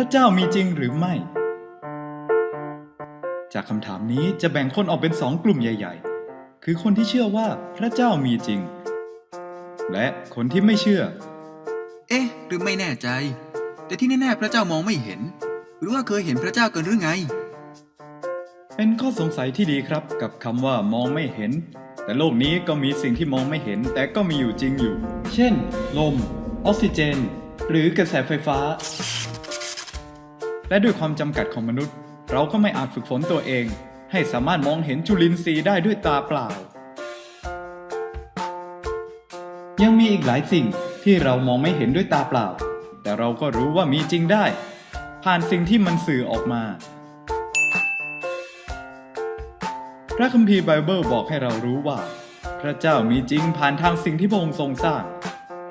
พระเจ้ามีจริงหรือไม่ จากคำถามนี้จะแบ่งคนออกเป็นสองกลุ่มใหญ่ ๆ คือคนที่เชื่อว่าพระเจ้ามีจริง และคนที่ไม่เชื่อ เอ๊ะ หรือไม่แน่ใจ แต่ที่แน่ๆพระเจ้ามองไม่เห็น หรือว่าเคยเห็นพระเจ้ากันหรือไง เป็นข้อสงสัยที่ดีครับกับคำว่ามองไม่เห็น แต่โลกนี้ก็มีสิ่งที่มองไม่เห็น แต่ก็มีอยู่จริงอยู่ เช่น ลม ออกซิเจน หรือกระแสไฟฟ้า และด้วยความจำกัดของมนุษย์ เราก็ไม่อาจฝึกฝนตัวเอง ให้สามารถมองเห็นจุลินทรีย์ได้ด้วยตาเปล่า ยังมีอีกหลายสิ่งที่เรามองไม่เห็นด้วยตาเปล่า แต่เราก็รู้ว่ามีจริงได้ ผ่านสิ่งที่มันสื่อออกมา พระคัมภีร์ไบเบิลบอกให้เรารู้ว่า พระเจ้ามีจริงผ่านทางสิ่งที่พระองค์ทรงสร้าง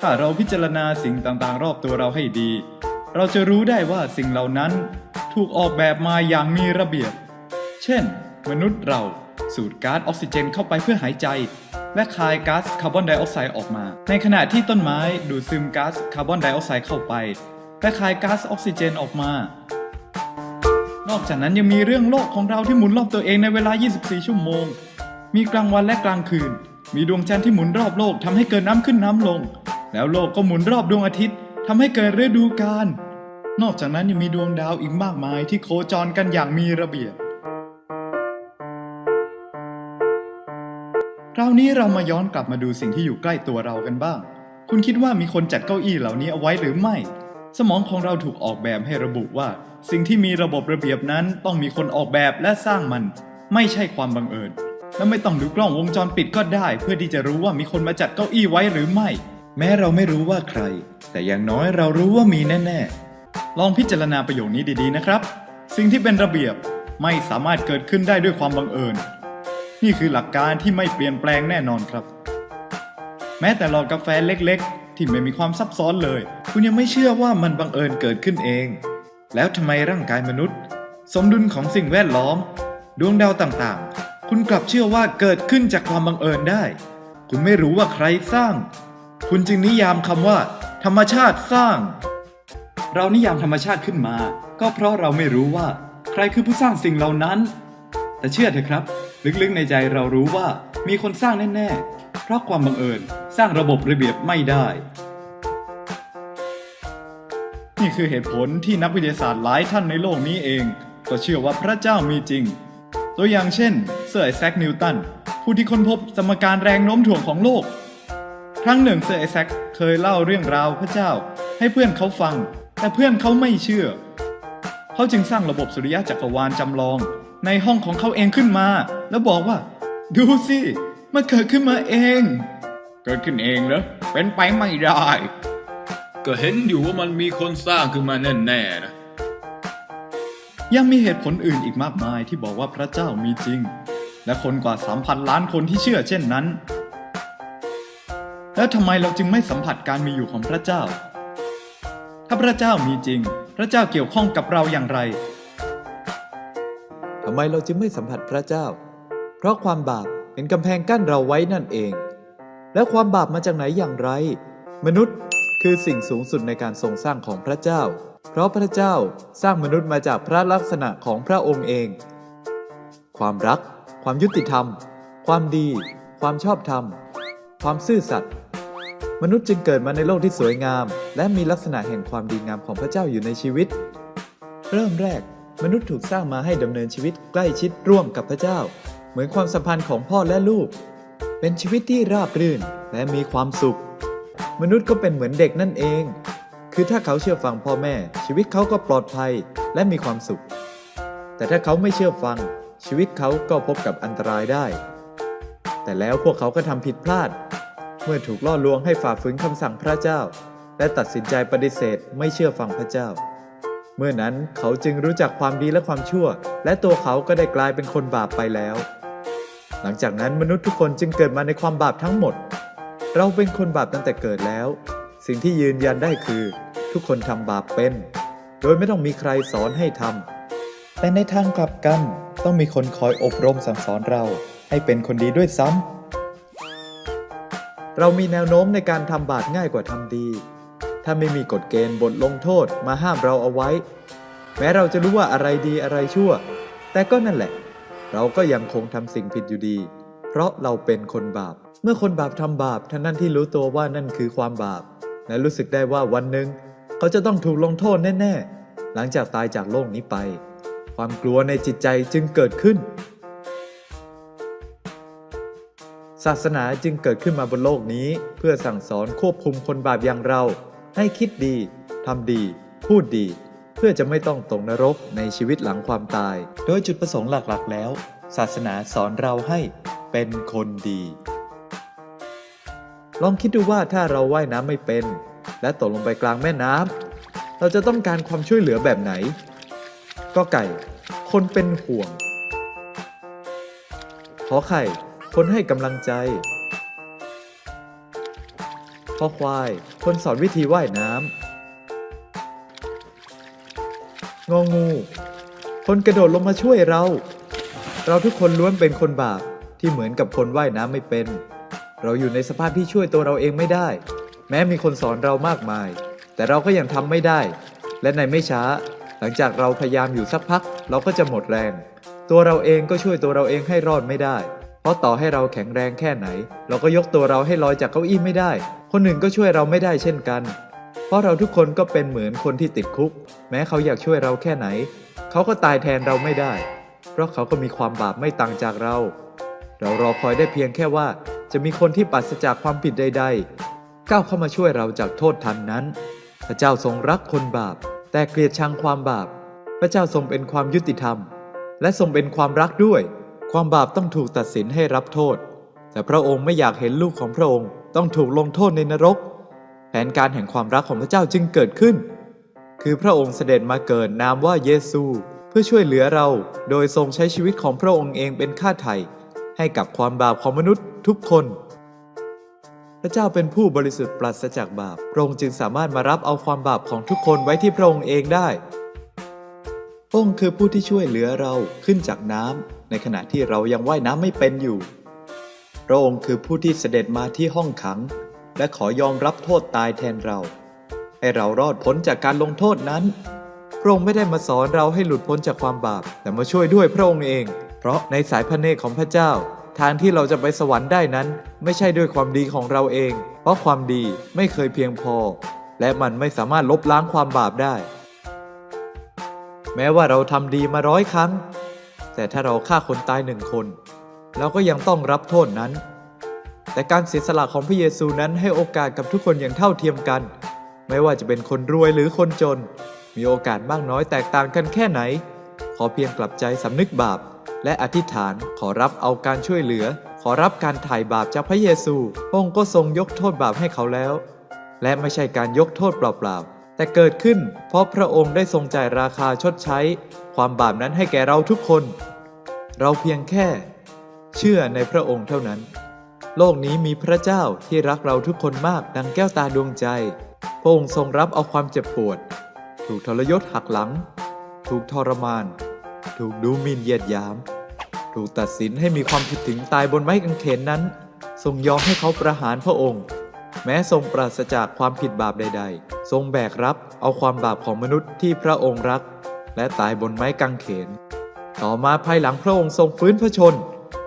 ถ้าเราพิจารณาสิ่งต่างๆ รอบตัวเราให้ดี เราจะรู้ได้ว่าสิ่งเหล่านั้นถูกออกแบบมาอย่างมีระเบียบ เช่น มนุษย์เราสูดก๊าซออกซิเจนเข้าไปเพื่อหายใจ และคายก๊าซคาร์บอนไดออกไซด์ออกมา ในขณะที่ต้นไม้ดูดซึมก๊าซคาร์บอนไดออกไซด์เข้าไป และคายก๊าซออกซิเจนออกมา นอกจากนั้นยังมีเรื่องโลกของเราที่หมุนรอบตัวเองในเวลา 24 ชั่วโมง มีกลางวันและกลางคืน มีดวงจันทร์ที่หมุนรอบโลกทำให้เกิดน้ำขึ้นน้ำลง แล้วโลกก็หมุนรอบดวงอาทิตย์ ทำให้เกิดฤดูกาล นอกจากนั้นยังมีดวงดาวอีกมากมายที่โคจรกันอย่างมีระเบียบคราวนี้เรามาย้อนกลับมาดูสิ่งที่อยู่ใกล้ตัวเรากันบ้าง คุณคิดว่ามีคนจัดเก้าอี้เหล่านี้เอาไว้หรือไม่ สมองของเราถูกออกแบบให้ระบุว่า สิ่งที่มีระบบระเบียบนั้นต้องมีคนออกแบบและสร้างมัน ไม่ใช่ความบังเอิญ และไม่ต้องดูกล้องวงจรปิดก็ได้ เพื่อที่จะรู้ว่ามีคนมาจัดเก้าอี้ไว้หรือไม่ แม้เราไม่รู้ว่าใคร แต่อย่างน้อยเรารู้ว่ามีแน่ๆ ลองพิจารณาประโยคนี้ดีๆนะครับ สิ่งที่เป็นระเบียบไม่สามารถเกิดขึ้นได้ด้วยความบังเอิญ นี่คือหลักการที่ไม่เปลี่ยนแปลงแน่นอนครับ แม้แต่หลอดกาแฟเล็กๆ ที่ไม่มีความซับซ้อนเลย คุณยังไม่เชื่อว่ามันบังเอิญเกิดขึ้นเอง แล้วทำไมร่างกายมนุษย์ สมดุลของสิ่งแวดล้อม ดวงดาวต่างๆ คุณกลับเชื่อว่าเกิดขึ้นจากความบังเอิญได้ คุณไม่รู้ว่าใครสร้าง คุณจึงนิยามคำว่า ธรรมชาติสร้าง เรานิยามธรรมชาติขึ้นมา ก็เพราะเราไม่รู้ว่า ใครคือผู้สร้างสิ่งเหล่านั้น แต่เชื่อเถอะครับ ลึกๆในใจเรารู้ว่ามีคนสร้างแน่ๆ เพราะความบังเอิญสร้างระบบระเบียบไม่ได้ นี่คือเหตุผลที่นักวิทยาศาสตร์หลายท่านในโลกนี้เอง ก็เชื่อว่าพระเจ้ามีจริง ตัวอย่างเช่น เซอร์ไอแซคนิวตันผู้ที่ค้นพบสมการแรงโน้มถ่วงของโลก ครั้งหนึ่งเซอร์ไอแซคเคยเล่าเรื่องราวพระเจ้า ให้เพื่อนเขาฟัง แต่เพื่อนเขาไม่เชื่อ เขาจึงสร้างระบบสุริยะจักรวาลจำลอง ในห้องของเขาเองขึ้นมา แล้วบอกว่า ดูสิมันเกิดขึ้นมาเอง เกิดขึ้นเองเหรอเป็นไปไม่ได้ ก็เห็นอยู่ว่ามันมีคนสร้างขึ้นมาแน่ๆนะยังมีเหตุผลอื่นอีกมากมายที่บอกว่าพระเจ้ามีจริง และคนกว่า 3,000 ล้านคนที่เชื่อเช่นนั้น แล้วทำไมเราจึงไม่สัมผัสการมีอยู่ของพระเจ้า ถ้าพระเจ้ามีจริง พระเจ้าเกี่ยวข้องกับเราอย่างไรทำไมเราจึงไม่สัมผัสพระเจ้า เพราะความบาปเป็นกำแพงกั้นเราไว้นั่นเอง แล้วความบาปมาจากไหนอย่างไร มนุษย์คือสิ่งสูงสุดในการทรงสร้างของพระเจ้า เพราะพระเจ้าสร้างมนุษย์มาจากพระลักษณะของพระองค์เอง ความรัก ความยุติธรรม ความดี ความชอบธรรม ความซื่อสัตย์ มนุษย์จึงเกิดมาในโลกที่สวยงาม และมีลักษณะแห่งความดีงามของพระเจ้าอยู่ในชีวิต เริ่มแรก มนุษย์ถูกสร้างมาให้ดำเนินชีวิตใกล้ชิดร่วมกับพระเจ้า เหมือนความสัมพันธ์ของพ่อและลูก เป็นชีวิตที่ราบรื่นและมีความสุข มนุษย์ก็เป็นเหมือนเด็กนั่นเอง คือถ้าเขาเชื่อฟังพ่อแม่ ชีวิตเขาก็ปลอดภัยและมีความสุข แต่ถ้าเขาไม่เชื่อฟัง ชีวิตเขาก็พบกับอันตรายได้ แต่แล้วพวกเขาก็ทำผิดพลาด เมื่อถูกล่อลวงให้ฝ่าฝืนคำสั่งพระเจ้า และตัดสินใจปฏิเสธไม่เชื่อฟังพระเจ้า เมื่อนั้นเขาจึงรู้จักความดีและความชั่ว และตัวเขาก็ได้กลายเป็นคนบาปไปแล้ว หลังจากนั้นมนุษย์ทุกคนจึงเกิดมาในความบาปทั้งหมด เราเป็นคนบาปตั้งแต่เกิดแล้ว สิ่งที่ยืนยันได้คือ ทุกคนทำบาปเป็น โดยไม่ต้องมีใครสอนให้ทำแต่ในทางกลับกันต้องมีคนคอยอบรมสั่งสอนเราให้เป็นคนดีด้วยซ้ำ เรามีแนวโน้มในการทำบาปง่ายกว่าทำดี ถ้าไม่มีกฎเกณฑ์บทลงโทษมาห้ามเราเอาไว้ แม้เราจะรู้ว่าอะไรดีอะไรชั่ว แต่ก็นั่นแหละ เราก็ยังคงทำสิ่งผิดอยู่ดี เพราะเราเป็นคนบาป เมื่อคนบาปทำบาปท่านั้นที่รู้ตัวว่านั่นคือความบาป และรู้สึกได้ว่าวันหนึ่งเขาจะต้องถูกลงโทษแน่ ๆ หลังจากตายจากโลกนี้ไป ความกลัวในจิตใจจึงเกิดขึ้น ศาสนาจึงเกิดขึ้นมาบนโลกนี้ เพื่อสั่งสอนควบคุมคนบาปอย่างเรา ให้คิดดีทำดี พูดดี เพื่อจะไม่ต้องตกนรกในชีวิตหลังความตาย โดยจุดประสงค์หลักๆ แล้ว ศาสนาสอนเราให้เป็นคนดี ลองคิดดูว่าถ้าเราว่ายน้ำไม่เป็น และตกลงไปกลางแม่น้ำเราจะต้องการความช่วยเหลือแบบไหน ก็ไก่ คนเป็นห่วงขอไข่ คนให้กำลังใจขอควาย คนสอนวิธีว่ายน้ำงองู คนกระโดดลงมาช่วยเรา เราทุกคนล้วนเป็นคนบาปที่เหมือนกับคนว่ายน้ำไม่เป็น เราอยู่ในสภาพที่ช่วยตัวเราเองไม่ได้ แม้มีคนสอนเรามากมาย แต่เราก็ยังทำไม่ได้ และในไม่ช้า หลังจากเราพยายามอยู่สักพัก เราก็จะหมดแรง ตัวเราเองก็ช่วยตัวเราเองให้รอดไม่ได้ เพราะต่อให้เราแข็งแรงแค่ไหน เราก็ยกตัวเราให้ลอยจากเก้าอี้ไม่ได้ คนอื่นก็ช่วยเราไม่ได้เช่นกัน เพราะเราทุกคนก็เป็นเหมือนคนที่ติดคุก แม้เขาอยากช่วยเราแค่ไหน เขาก็ตายแทนเราไม่ได้ เพราะเขาก็มีความบาปไม่ต่างจากเรา เรารอคอยได้เพียงแค่ว่า จะมีคนที่ปราศจากความผิดใด ๆ ก้าวเข้ามาช่วยเราจากโทษทันนั้น พระเจ้าทรงรักคนบาป แต่เกลียดชังความบาป พระเจ้าทรงเป็นความยุติธรรม และทรงเป็นความรักด้วย ความบาปต้องถูกตัดสินให้รับโทษ แต่พระองค์ไม่อยากเห็นลูกของพระองค์ต้องถูกลงโทษในนรก แผนการแห่งความรักของพระเจ้าจึงเกิดขึ้น คือพระองค์เสด็จมาเกิดนามว่าเยซู เพื่อช่วยเหลือเรา โดยทรงใช้ชีวิตของพระองค์เองเป็นค่าไถ่ให้กับความบาปของมนุษย์ทุกคน พระเจ้าเป็นผู้บริสุทธิ์ปราศจากบาป พระองค์จึงสามารถมารับเอาความบาปของทุกคนไว้ที่พระองค์เองได้ องค์คือผู้ที่ช่วยเหลือเราขึ้นจากน้ำในขณะที่เรายังว่ายน้ำไม่เป็นอยู่ พระองค์คือผู้ที่เสด็จมาที่ห้องขัง และขอยอมรับโทษตายแทนเรา ให้เรารอดพ้นจากการลงโทษนั้น พระองค์ไม่ได้มาสอนเราให้หลุดพ้นจากความบาป แต่มาช่วยด้วยพระองค์เอง เพราะในสายพระเนตรของพระเจ้า ทางที่เราจะไปสวรรค์ได้นั้น ไม่ใช่ด้วยความดีของเราเอง เพราะความดีไม่เคยเพียงพอ และมันไม่สามารถลบล้างความบาปได้ แม้ว่าเราทำดีมาร้อยครั้ง แต่ถ้าเราฆ่าคนตายหนึ่งคน เราก็ยังต้องรับโทษนั้น แต่การเสียสละของพระเยซูนั้นให้โอกาสกับทุกคนอย่างเท่าเทียมกัน ไม่ว่าจะเป็นคนรวยหรือคนจน มีโอกาสมากน้อยแตกต่างกันแค่ไหน ขอเพียงกลับใจสำนึกบาป และอธิษฐานขอรับเอาการช่วยเหลือ ขอรับการไถ่บาปจากพระเยซูพระองค์ก็ทรงยกโทษบาปให้เขาแล้ว และไม่ใช่การยกโทษเปล่าๆ แต่เกิดขึ้นเพราะพระองค์ได้ทรงจ่ายราคาชดใช้ ความบาปนั้นให้แก่เราทุกคน เราเพียงแค่ เชื่อในพระองค์เท่านั้น โลกนี้มีพระเจ้าที่รักเราทุกคนมากดังแก้วตาดวงใจ พระองค์ทรงรับเอาความเจ็บปวด ถูกทรยศหักหลัง ถูกทรมาน ถูกดูหมิ่นเหยียดยาม ถูกตัดสินให้มีความผิดถึงตายบนไม้กางเขนนั้น ทรงยอมให้เขาประหารพระองค์ แม้ทรงปราศจากความผิดบาปใด ๆ ทรงแบกรับเอาความบาปของมนุษย์ที่พระองค์รัก และตายบนไม้กางเขน ต่อมาภายหลังพระองค์ทรงฟื้นพระชน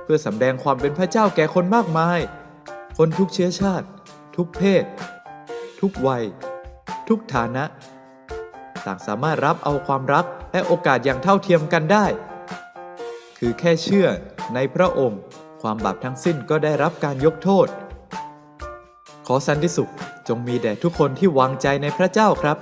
เพื่อสำแดงความเป็นพระเจ้าแก่คนมากมาย คนทุกเชื้อชาติ ทุกเพศ ทุกวัย ทุกฐานะ ต่างสามารถรับเอาความรักและโอกาสอย่างเท่าเทียมกันได้ คือแค่เชื่อในพระองค์ ความบาปทั้งสิ้นก็ได้รับการยกโทษ ขอสันติสุขจงมีแด่ทุกคนที่วางใจในพระเจ้าครับ